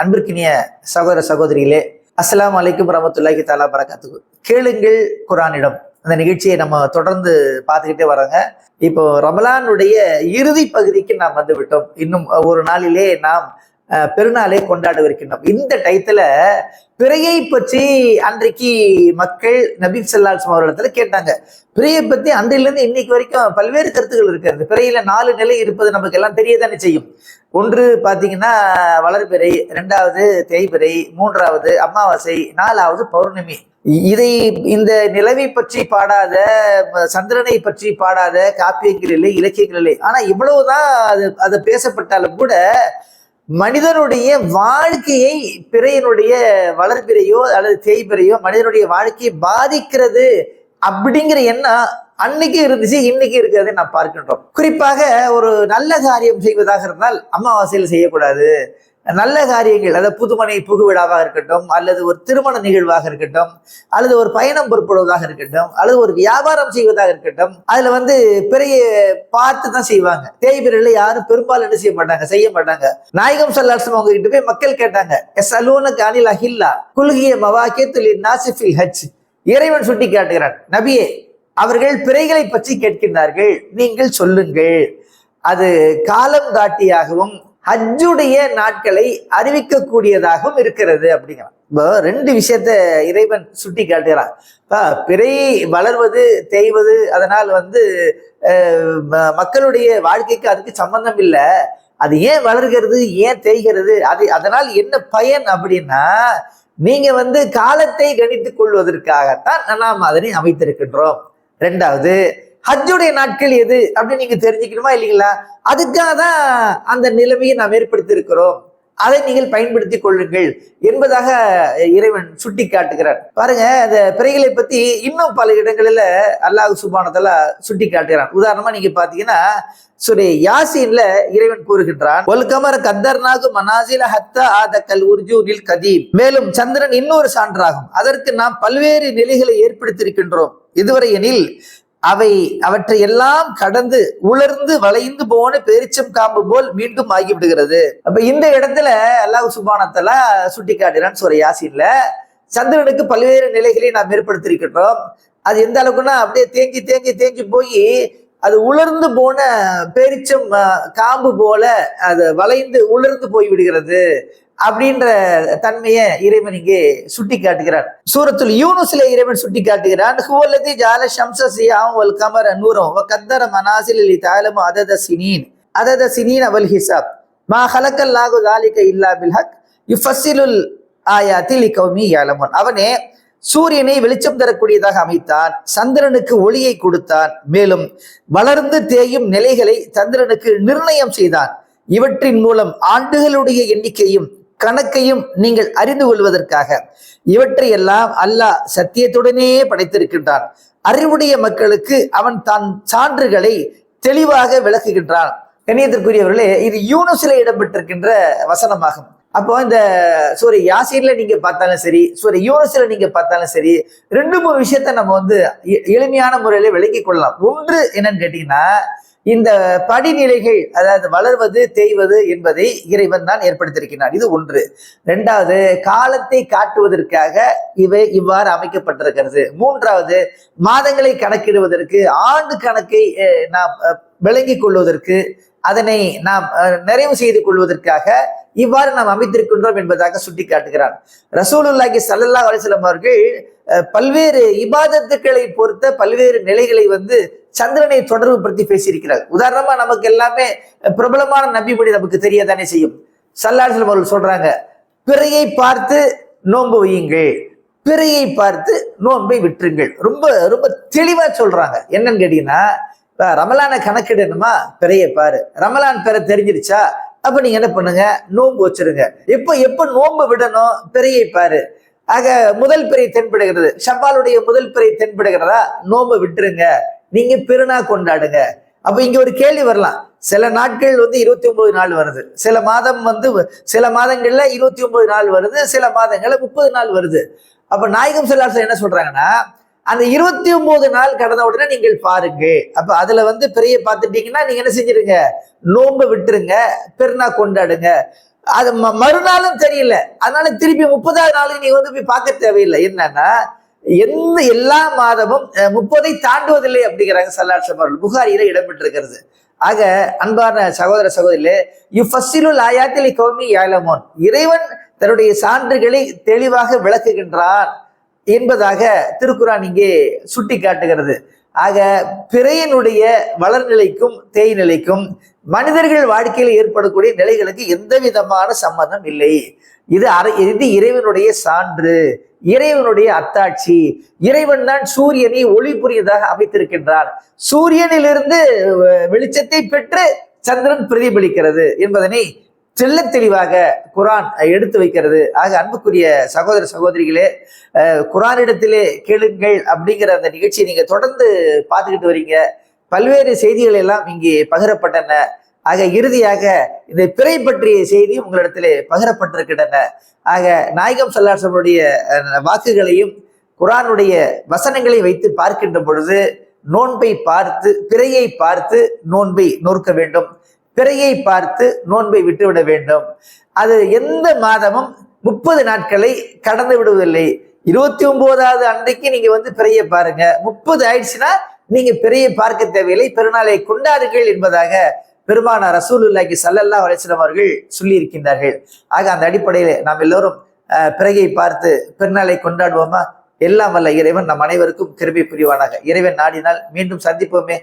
அன்பிற்கினிய சகோதர சகோதரிகளே அஸ்லாம் அலைக்கும் ரமத்துல்லாஹி தாலா பரகாத்துக்கு கேளுங்கள் குரானிடம். அந்த நிகழ்ச்சியை நம்ம தொடர்ந்து பார்த்துக்கிட்டே வரோங்க. இப்போ ரமலானுடைய இறுதி பகுதிக்கு நாம் வந்து விட்டோம் இன்னும் ஒரு நாளிலே நாம் பெருநாளை கொண்டாடவிருக்கின்றோம். இந்த டயத்துல பிறையை பற்றி அன்றைக்கு மக்கள் நபீப் சல்லாஸ்லாம் அவர்களிடத்துல கேட்டாங்க. பிறையை பத்தி அன்றையிலிருந்து இன்னைக்கு வரைக்கும் பல்வேறு கருத்துக்கள் இருக்கிறது பிறையில நாலு நிலை இருப்பது நமக்கு எல்லாம் தெரியதானே செய்யும். ஒன்று பார்த்தீங்கன்னா வளர்பிறை ரெண்டாவது தேய்பிறை மூன்றாவது அமாவாசை நாலாவது பௌர்ணமி. இதை இந்த நிலவை பற்றி பாடாத சந்திரனை பற்றி பாடாத காப்பியங்கள் இல்லை இலக்கியங்கள் இல்லை. ஆனா இவ்வளவுதான் அது அது பேசப்பட்டாலும் கூட மனிதனுடைய வாழ்க்கையை பிறையினுடைய வளர்பிறையோ அல்லது தேய்பிறையோ மனிதனுடைய வாழ்க்கையை பாதிக்கிறது அப்படிங்கிற எண்ணம் அன்னைக்கு இருந்துச்சு இன்னைக்கு இருக்கிறதை நான் பார்க்கின்றோம். குறிப்பாக ஒரு நல்ல காரியம் செய்வதாக இருந்தால் அமாவாசையில் செய்யக்கூடாது. நல்ல காரியங்கள் அதாவது புதுமனை புகுவிழாவாக இருக்கட்டும் அல்லது ஒரு திருமண நிகழ்வாக இருக்கட்டும் அல்லது ஒரு பயணம் பொருட்படுவதாக இருக்கட்டும் அல்லது ஒரு வியாபாரம் செய்வதாக இருக்கட்டும் அதுல வந்து பெரிய பார்த்து தான் செய்வாங்க தேய்பிரையில யாரும் பெரும்பாலும் என்ன செய்ய மாட்டாங்க செய்ய மாட்டாங்க. நாயகம் சல்லாசம் அவங்க கிட்ட போய் மக்கள் கேட்டாங்க எஸ் அலூனக்கு அனில் அஹில்லா குல்கிய மவாக்கேத்துலி நாசிஃபில் ஹஜ் இறைவன் சுட்டி காட்டுகிறான் நபியே அவர்கள் பிறைகளை பற்றி கேட்கின்றார்கள் நீங்கள் சொல்லுங்கள். அது காலம் காட்டியாகவும் ஹஜ்ஜுடைய நாட்களை அறிவிக்கக்கூடியதாகவும் இருக்கிறது அப்படிங்கிறான். இப்போ ரெண்டு விஷயத்த இறைவன் சுட்டி காட்டுகிறான். இப்போ பிறை வளர்வது தேய்வது அதனால் வந்து ம- மக்களுடைய வாழ்க்கைக்கு அதுக்கு சம்பந்தம் இல்லை. அது ஏன் வளர்கிறது ஏன் தேய்கிறது அது அதனால் என்ன பயன் அப்படின்னா நீங்க வந்து காலத்தை கணித்துக் கொள்வதற்காகத்தான் நாம் அதனை அமைத்திருக்கின்றோம். ரெண்டாவது ஹஜ்ஜுடைய நாட்கள் எது அப்படின்னு நீங்க தெரிஞ்சுக்கணுமா இல்லைங்களா? அதுக்காக தான் அந்த நிலைமையை நாம் ஏற்படுத்தி இருக்கிறோம் அதை நீங்கள் பயன்படுத்தி கொள்ளுங்கள் என்பதாக இறைவன் சுட்டி காட்டுகிறார் பாருங்க அந்த பிறைகளை பத்தி இன்னும் பல இடங்களில் அல்லாஹ் சுபானத்துல சுட்டி காட்டுகிறான் உதாரணமா நீங்க பாத்தீங்கன்னா சுரே யாசின்ல இறைவன் கூறுகின்றான் ஒல்கமர் கமர மனாசில ஹத்த ஆத கல் உர்ஜூனில் கதீம். மேலும் சந்திரன் இன்னொரு சான்றாகும். அதற்கு நாம் பல்வேறு நிலைகளை ஏற்படுத்தியிருக்கின்றோம். இதுவரை எனில் அவை அவற்றை எல்லாம் கடந்து உலர்ந்து வளைந்து போன பேரிச்சம் காம்பு போல் மீண்டும் ஆகிவிடுகிறது. அப்ப இந்த இடத்துல அல்லாஹ் சுபானத்தலா சுட்டி காட்டுறான் சொல்ற யாசின்ல. சந்திரனுக்கு பல்வேறு நிலைகளை நாம் ஏற்படுத்தியிருக்கின்றோம். அது எந்த அளவுக்குன்னா அப்படியே தேங்கி தேங்கி தேங்கி போய் அது உலர்ந்து போன பேரிச்சம் காம்பு போல அது வளைந்து உலர்ந்து போய் விடுகிறது அப்படின்ற தன்மையை இறைவன் இங்கே சுட்டி காட்டுகிறார் சூரத்துல் யூனுஸ்ல இறைவன் சுட்டி காட்டுகிறான் ஹுவல்லதி ஜால ஷம்ச சியாம் வல் கமர நூரம் வ கத்தர மனாசில் லி தாலமு அதத சினீன். அதத சினீன் அவல் ஹிசாப். மா ஹலக்கல்லாகு தாலிக இல்லா பில் ஹக் யுஃபஸ்ஸிலுல் ஆயாத்தி லி கௌமி யாலமுன். அவனே சூரியனை வெளிச்சம் தரக்கூடியதாக அமைத்தான். சந்திரனுக்கு ஒளியை கொடுத்தான். மேலும் வளர்ந்து தேயும் நிலைகளை சந்திரனுக்கு நிர்ணயம் செய்தான். இவற்றின் மூலம் ஆண்டுகளுடைய எண்ணிக்கையும் கணக்கையும் நீங்கள் அறிந்து கொள்வதற்காக. இவற்றையெல்லாம் அல்லாஹ் சத்தியத்துடனே படைத்திருக்கின்றான். அறிவுடைய மக்களுக்கு அவன் தான் சான்றுகளை தெளிவாக விளக்குகின்றான். கணியத்திற்குரியவர்களே இது யூனுஸ்ல இடம்பெற்றிருக்கின்ற வசனமாகும். அப்போ இந்த சூரிய யாசீன்ல நீங்க பார்த்தாலும் சரி சூரிய யூனுஸ்ல நீங்க பார்த்தாலும் சரி ரெண்டு மூணு விஷயத்த நம்ம வந்து எ- எளிமையான முறையில விளக்கி கொள்ளலாம். ஒன்று என்னன்னு கேட்டீங்கன்னா இந்த படிநிலைகள் அதாவது வளர்வது தேய்வது என்பதை இறைவன் தான் ஏற்படுத்தியிருக்கிறான். இது ஒன்று. ரெண்டாவது காலத்தை காட்டுவதற்காக இவை இவ்வாறு அமைக்கப்பட்டிருக்கிறது. மூன்றாவது மாதங்களை கணக்கிடுவதற்கு ஆண்டு கணக்கை நாம் விளங்கிக் கொள்வதற்கு அதனை நாம் அஹ், நிறைவு செய்து கொள்வதற்காக இவ்வாறு நாம் அமைத்திருக்கின்றோம் என்பதாக சுட்டி காட்டுகிறார் ரசூலுல்லாஹி ஸல்லல்லாஹு அலிஸ்லாம் அவர்கள் அஹ், பல்வேறு இபாதத்துக்களை பொறுத்த பல்வேறு நிலைகளை வந்து சந்திரனை தொடர்பு பற்றி பேசியிருக்கிறார். உதாரணமா நமக்கு எல்லாமே பிரபலமான நம்பிப்படி நமக்கு தெரியதானே செய்யும். சல்லாஸ்லம் அவர்கள் சொல்றாங்க பிறையை பார்த்து நோன்பு வையுங்கள். பிறையை பார்த்து நோன்பை விட்டுருங்கள். ரொம்ப ரொம்ப தெளிவா சொல்றாங்க. என்னன்னு கேட்டீங்கன்னா இப்ப ரமலானை கணக்கிடணுமா? பிறைய பாரு. ரமலான் பிற தெரிஞ்சிருச்சா? அப்ப நீங்க என்ன பண்ணுங்க? நோன்பு வச்சிருங்க. எப்ப எப்ப நோன்பு விடணும்? பிறையை பாரு. ஆக முதல் பிறை தென்படுகிறது. ஷவ்வாலுடைய முதல் பிறை தென்படுகிறதா? நோன்பு விட்டுருங்க. நீங்க பெருனா கொண்டாடுங்க. அப்ப இங்க ஒரு கேள்வி வரலாம். சில நாட்கள் வந்து இருபத்தி ஒன்பது நாள் வருது. சில மாதம் வந்து சில மாதங்கள்ல இருபத்தி ஒன்பது நாள் வருது. சில மாதங்கள்ல முப்பது நாள் வருது. அப்ப நாயகம் செல்லாசன் என்ன சொல்றாங்கன்னா அந்த இருபத்தி ஒன்பது நாள் கடந்த உடனே நீங்கள் பாருங்க. அப்ப அதுல வந்து பெரிய பார்த்துட்டீங்கன்னா நீங்க என்ன செஞ்சிருங்க? நோன்பு விட்டுருங்க. பெருநா கொண்டாடுங்க. அது ம- மறுநாளும் தெரியல. அதனால திருப்பி முப்பதாவது நாளுக்கு நீங்க வந்து போய் பார்க்க தேவையில்லை. என்னன்னா எந்த எல்லா மாதமும் முப்பதை தாண்டுவதில்லை அப்படிங்கிறாங்க சல்லாட் அவர்கள். புகாரியில இடம்பெற்றிருக்கிறது. ஆக அன்பான சகோதர சகோதரிலே இஃபஸ்ஸிலுல் ஆயாத்திலி கௌமி யாலமோன். இறைவன் தன்னுடைய சான்றுகளை தெளிவாக விளக்குகின்றான். என்பதாக திருக்குறான் இங்கே சுட்டி காட்டுகிறது ஆக பிறையினுடைய வளர்நிலைக்கும் தேய்நிலைக்கும் மனிதர்கள் வாழ்க்கையில் ஏற்படக்கூடிய நிலைகளுக்கு எந்த விதமான சம்பந்தம் இல்லை. இது அரை இது இறைவனுடைய சான்று இறைவனுடைய அத்தாட்சி. இறைவன் தான் சூரியனை ஒளி புரியதாக அமைத்திருக்கின்றார் சூரியனிலிருந்து வெளிச்சத்தை பெற்று சந்திரன் பிரதிபலிக்கிறது என்பதனை தெல்ல தெளிவாக குரான் எடுத்து வைக்கிறது. ஆக அன்புக்குரிய சகோதர சகோதரிகளே குரானிடத்திலே கேளுங்கள் அப்படிங்கிற அந்த நிகழ்ச்சியை நீங்க தொடர்ந்து பார்த்துக்கிட்டு வரீங்க. பல்வேறு செய்திகள் எல்லாம் இங்கே பகிரப்பட்டன. ஆக இறுதியாக இந்த பிறை பற்றிய செய்தி உங்களிடத்திலே பகிரப்பட்டிருக்கின்றன. ஆக நாயகம் சல்லாசனுடைய வாக்குகளையும் குரானுடைய வசனங்களை வைத்து பார்க்கின்ற பொழுது நோன்பை பார்த்து பிறையை பார்த்து நோன்பை நோற்க வேண்டும். பிறையை பார்த்து நோன்பை விட்டுவிட வேண்டும். அது எந்த மாதமும் முப்பது நாட்களை கடந்து விடுவதில்லை. இருபத்தி ஒன்பதாவது அன்றைக்கு நீங்க வந்து பிறையை பாருங்க. முப்பது ஆயிடுச்சுன்னா நீங்க பிறையை பார்க்க தேவையில்லை. பெருநாளை கொண்டாடுங்கள் என்பதாக பெருமானார் ரசூலுல்லாக்கி சல்லல்லா அலைஹி அவர்கள் சொல்லி இருக்கின்றார்கள் ஆக அந்த அடிப்படையில் நாம் எல்லோரும் பிறகை பார்த்து பெருநாளை கொண்டாடுவோமா? எல்லாம் வல்ல இறைவன் நம் அனைவருக்கும் கிருபை புரிவானாக. இறைவன் நாடினால் மீண்டும் சந்திப்போமே.